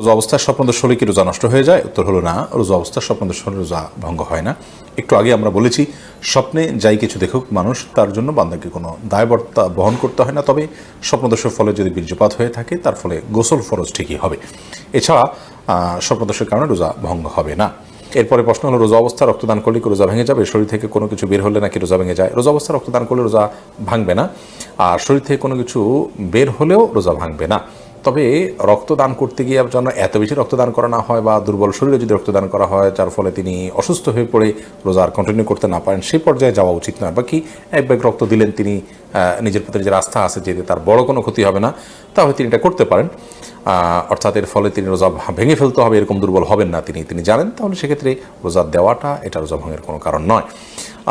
রোজা অবস্থায় স্বপ্নদর্শনে কি রোজা নষ্ট হয়ে যায়? উত্তর হলো না। রোজা অবস্থায় স্বপ্নদর্শনে রোজা ভঙ্গ হয় না। একটু আগে আমরা বলেছি স্বপ্নে যাই কিছু দেখুক মানুষ তার জন্য বান্দাকে কোনো দায়বর্তা বহন করতে হয় না। তবে স্বপ্নদর্শের ফলে যদি বীর্যপাত হয়ে থাকে তার ফলে গোসল ফরজ ঠিকই হবে। এছাড়া আহ, স্বপ্নদর্শের কারণে রোজা ভঙ্গ হবে না। এরপরে প্রশ্ন হলো রোজা অবস্থা রক্তদান করলে কি রোজা ভেঙে যাবে? শরীর থেকে কোনো কিছু বের হলে নাকি রোজা ভেঙে যায়? রোজা অবস্থা রক্তদান করলে রোজা ভাঙবে না। আর শরীর থেকে কোনো কিছু বের হলেও রোজা ভাঙবে না। তবে রক্তদান করতে গিয়ে যেন এত বেশি রক্তদান করা না হয় বা দুর্বল শরীরে যদি রক্তদান করা হয়, যার ফলে তিনি অসুস্থ হয়ে পড়ে, রোজা আর কন্টিনিউ করতে না পারেন সেই পর্যায়ে যাওয়া উচিত নয়। বাকি এক ব্যাগ রক্ত দিলেন তিনি নিজের প্রতি যে রাস্তা আছে যেতে তার বড় কোনো ক্ষতি হবে না, তাহলে তিনি এটা করতে পারেন। অর্থাৎ এর ফলে তিনি রোজা ভেঙে ফেলতে হবে, এরকম দুর্বল হবেন না তিনি। তিনি জানেন, তাহলে সেক্ষেত্রে রোজা দেওয়াটা এটা রোজা ভঙ্গের কোনো কারণ নয়।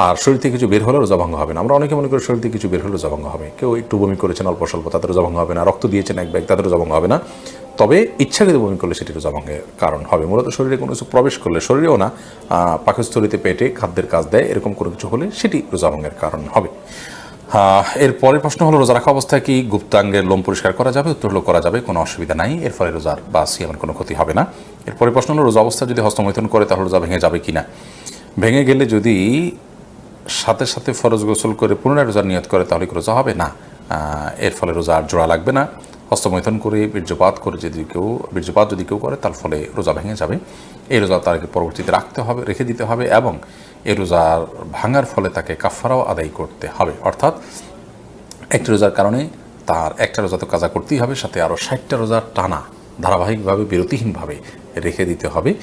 আর শরীর থেকে কিছু বের হলে রোজা ভঙ্গ হবে না। আমরা অনেকে মনে করি শরীর থেকে কিছু বের হলে রোজা ভঙ্গ হবে। কেউ একটু বমি করেছেন, অল্প স্বল্প তাদের রোজা ভঙ্গ হবে না। রক্ত দিয়েছেন এক ব্যাগ তাদের রোজা ভঙ্গ হবে না। তবে ইচ্ছাকৃত বমি করলে সেটি রোজা ভঙ্গের কারণ হবে। মূলত শরীরে কোনো কিছু প্রবেশ করলে শরীরেও না পাকস্থলিতে পেটে খাদ্যের কাজ দেয়, এরকম কোনো কিছু হলে সেটি রোজা ভঙ্গের কারণ হবে। এর পরের প্রশ্ন হলো, রোজা রাখা অবস্থায় কি গুপ্তাঙ্গের লোম পরিষ্কার করা যাবে, উত্তর হলো করা যাবে, কোনো অসুবিধা নাই। এর ফলে রোজার বা সিয়ামের কোনো ক্ষতি হবে না। এরপরে প্রশ্ন হলো, রোজা অবস্থা যদি হস্তমৈথুন করে, তাহলে রোজা ভেঙে যাবে কি না ভেঙে গেলে যদি সাথে সাথে ফরজ গোসল করে পুনরায় রোজার নিয়ত করে তাহলে কি রোজা হবে? না। এর ফলে রোজা আর জোড়া লাগবে না। হস্তমৈথন করে, বীর্যপাত করে যদি কেউ, বীর্যপাত যদি কেউ করে, তার ফলে রোজা ভেঙে যাবে। এই রোজা তাকে পরবর্তীতে রাখতে হবে, রেখে দিতে হবে এবং এই রোজার ভাঙার ফলে তাকে কাফারাও আদায় করতে হবে। অর্থাৎ একটি রোজার কারণে তার একটা রোজা তো কাজা করতেই হবে, সাথে আরও ষাটটা রোজার টানা ধারাবাহিকভাবে, বিরতিহীনভাবে রেখে দিতে হবে।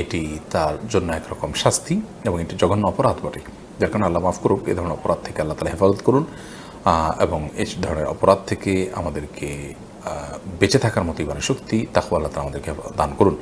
এটি তার জন্য একরকম শাস্তি এবং এটি জঘন্য অপরাধ বটে। যার কারণে আল্লাহ মাফ করুক, এ ধরনের অপরাধ থেকে আল্লাহ তালা হেফাজত করুন এবং এই ধরনের অপরাধ থেকে আমাদেরকে বেঁচে থাকার মতো এবারে শক্তি তাকে আল্লাহ তালা আমাদেরকে দান করুন।